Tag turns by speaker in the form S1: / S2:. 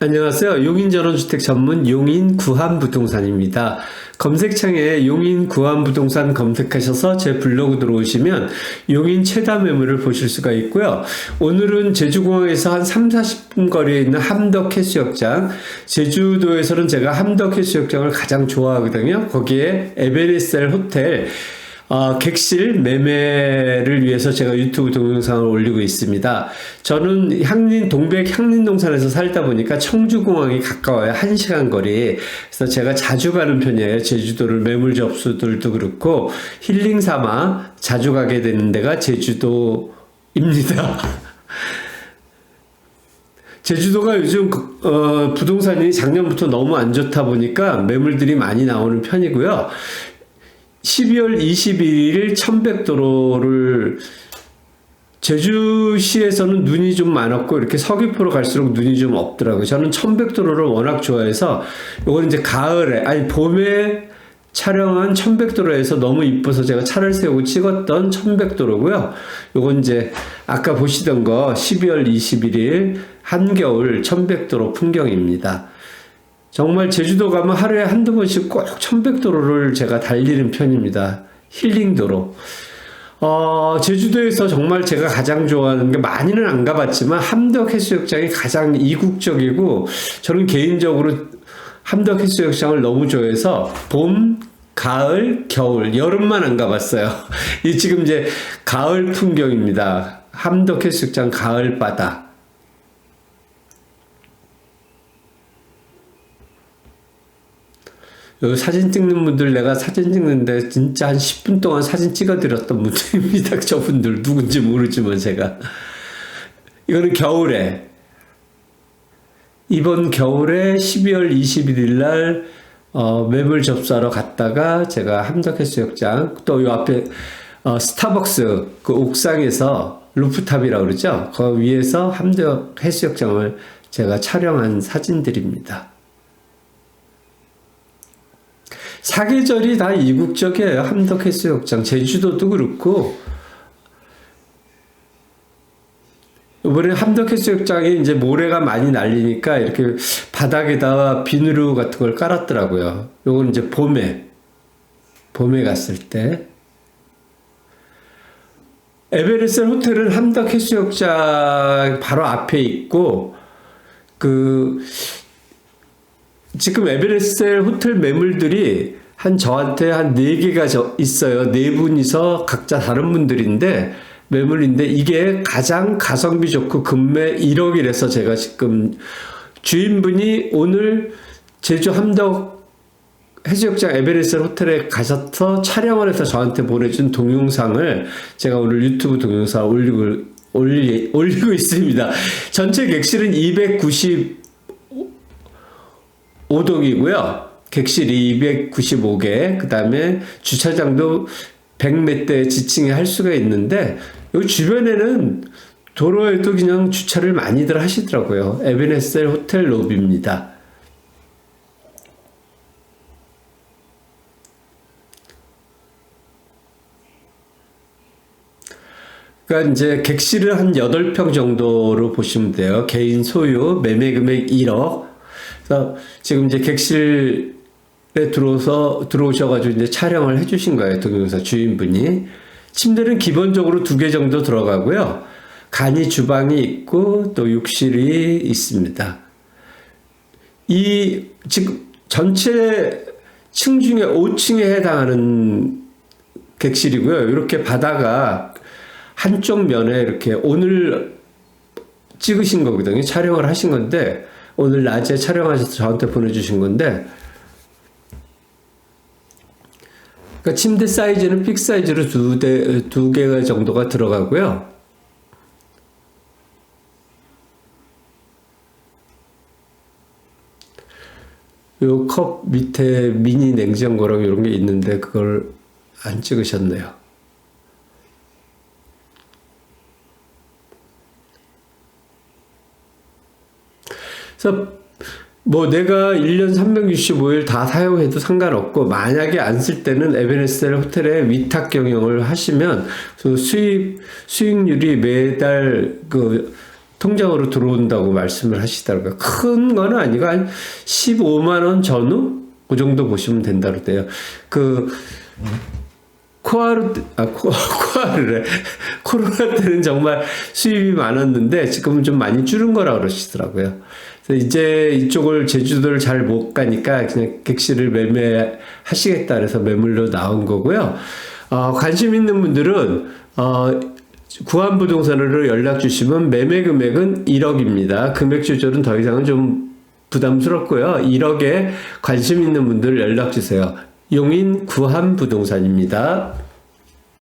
S1: 안녕하세요. 용인전원주택 전문 용인 구한부동산입니다. 검색창에 용인 구한부동산 검색하셔서 제 블로그 들어오시면 용인 최다 매물을 보실 수가 있고요. 오늘은 제주공항에서 한 3, 40분 거리에 있는 함덕 해수욕장. 제주도에서는 제가 함덕 해수욕장을 가장 좋아하거든요. 거기에 에베레스텔 호텔 어, 객실 매매를 위해서 제가 유튜브 동영상을 올리고 있습니다. 저는 향린, 동백 향린동산에서 살다 보니까 청주공항이 가까워요. 1시간 거리. 그래서 제가 자주 가는 편이에요. 제주도를 매물 접수들도 그렇고 힐링 삼아 자주 가게 되는 데가 제주도입니다. 제주도가 요즘 어, 부동산이 작년부터 너무 안 좋다 보니까 매물들이 많이 나오는 편이고요. 12월 21일 1100도로를 제주시에서는 눈이 좀 많았고 이렇게 서귀포로 갈수록 눈이 좀 없더라고요. 저는 1100도로를 워낙 좋아해서 이건 이제 가을에 아니 봄에 촬영한 1100도로에서 너무 이뻐서 제가 차를 세우고 찍었던 1100도로고요. 요건 이제 아까 보시던 거 12월 21일 한겨울 1100도로 풍경입니다. 정말 제주도 가면 하루에 한두 번씩 꼭 1100도로를 제가 달리는 편입니다. 힐링도로. 어, 제주도에서 정말 제가 가장 좋아하는 게 많이는 안 가봤지만 함덕 해수욕장이 가장 이국적이고 저는 개인적으로 함덕 해수욕장을 너무 좋아해서 봄, 가을, 겨울, 여름만 안 가봤어요. 이 지금 이제 가을 풍경입니다. 함덕 해수욕장 가을 바다. 여기 사진 찍는 분들 내가 사진 찍는데 진짜 한 10분 동안 사진 찍어드렸던 분들입니다. 저분들 누군지 모르지만 제가 이거는 겨울에 이번 겨울에 12월 21일 날 어, 매물 접수하러 갔다가 제가 함덕해수욕장 또 요 앞에 어, 스타벅스 그 옥상에서 루프탑이라고 그러죠. 그 위에서 함덕 해수욕장을 제가 촬영한 사진들입니다. 사계절이 다 이국적이에요. 함덕해수욕장, 제주도도 그렇고 이번에 함덕해수욕장에 이제 모래가 많이 날리니까 이렇게 바닥에다가 비누 같은 걸 깔았더라고요. 요건 이제 봄에 봄에 갔을 때 에베레스트 호텔은 함덕해수욕장 바로 앞에 있고 그 지금 에베레스트 호텔 매물들이 한 저한테 한 네개가 있어요. 네 분이서 각자 다른 분들인데 매물인데 이게 가장 가성비 좋고 금매 1억이라서 제가 지금 주인분이 오늘 제주 함덕 해수욕장 에베레스트 호텔에 가셔서 촬영을 해서 저한테 보내준 동영상을 제가 오늘 유튜브 동영상 올리고 올리, 올리고 있습니다. 전체 객실은 290 5동이고요. 객실이 295개, 그 다음에 주차장도 100몇 대 지층에 할 수가 있는데, 여기 주변에는 도로에도 그냥 주차를 많이들 하시더라고요. 에베네셀 호텔 로비입니다. 그러니까 이제 객실을 한 8평 정도로 보시면 돼요. 개인 소유, 매매 금액 1억, 그래서 지금 이제 객실에 들어서 들어오셔가지고 이제 촬영을 해주신 거예요 동영상 주인분이 침대는 기본적으로 두 개 정도 들어가고요 간이 주방이 있고 또 욕실이 있습니다. 이 지금 전체 층 중에 5층에 해당하는 객실이고요. 이렇게 바다가 한쪽 면에 이렇게 오늘 찍으신 거거든요. 촬영을 하신 건데 오늘 낮에 촬영하셔서 저한테 보내주신 건데 그러니까 침대 사이즈는 픽 사이즈로 두 대, 두개 정도가 들어가고요. 요 컵 밑에 미니 냉장고랑 이런 게 있는데 그걸 안 찍으셨네요. 그래서 뭐 내가 1년 365일 다 사용해도 상관없고 만약에 안 쓸 때는 에베네스텔 호텔에 위탁 경영을 하시면 그 수입 수익률이 매달 그 통장으로 들어온다고 말씀을 하시더라고요. 큰 거는 아니고 한 15만 원 전후 그 정도 보시면 된다 그래요. 그 코아르 아 코, 코아르래 코로나 때는 정말 수입이 많았는데 지금은 좀 많이 줄은 거라 그러시더라고요. 이제 이쪽을 제주도를 잘 못 가니까 그냥 객실을 매매하시겠다 그래서 매물로 나온 거고요. 어, 관심 있는 분들은 어, 구한 부동산으로 연락 주시면 매매 금액은 1억입니다. 금액 조절은 더 이상은 좀 부담스럽고요. 1억에 관심 있는 분들 연락 주세요. 용인 구한 부동산입니다.